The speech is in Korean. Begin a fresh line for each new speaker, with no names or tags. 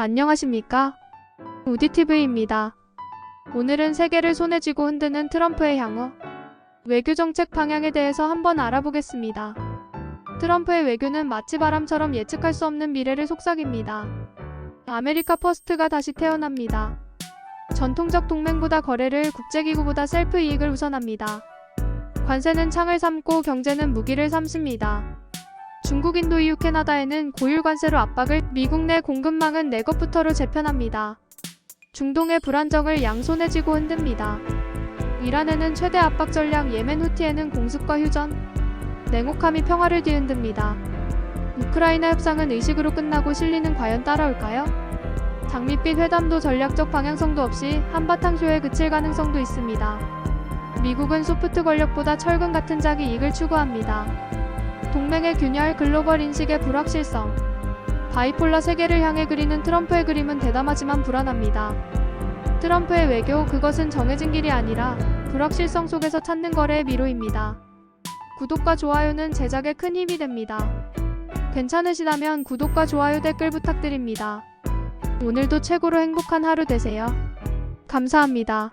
안녕하십니까? 우디TV입니다. 오늘은 세계를 손에 쥐고 흔드는 트럼프의 향후 외교 정책 방향에 대해서 한번 알아보겠습니다. 트럼프의 외교는 마치 바람처럼 예측할 수 없는 미래를 속삭입니다. 아메리카 퍼스트가 다시 태어납니다. 전통적 동맹보다 거래를 국제기구보다 셀프 이익을 우선합니다. 관세는 창을 삼고 경제는 무기를 삼습니다. 중국, 인도, EU, 캐나다에는 고율 관세로 압박을 미국 내 공급망은 내 것부터로 재편합니다. 중동의 불안정을 양손에 쥐고 흔듭니다. 이란에는 최대 압박 전략, 예멘 후티에는 공습과 휴전, 냉혹함이 평화를 뒤흔듭니다. 우크라이나 협상은 의식으로 끝나고 실리는 과연 따라올까요? 장밋빛 회담도 전략적 방향성도 없이 한바탕 쇼에 그칠 가능성도 있습니다. 미국은 소프트 권력보다 철근 같은 자기 이익을 추구합니다. 동맹의 균열, 글로벌 인식의 불확실성. 바이폴라 세계를 향해 그리는 트럼프의 그림은 대담하지만 불안합니다. 트럼프의 외교, 그것은 정해진 길이 아니라 불확실성 속에서 찾는 거래의 미로입니다. 구독과 좋아요는 제작에 큰 힘이 됩니다. 괜찮으시다면 구독과 좋아요 댓글 부탁드립니다. 오늘도 최고로 행복한 하루 되세요. 감사합니다.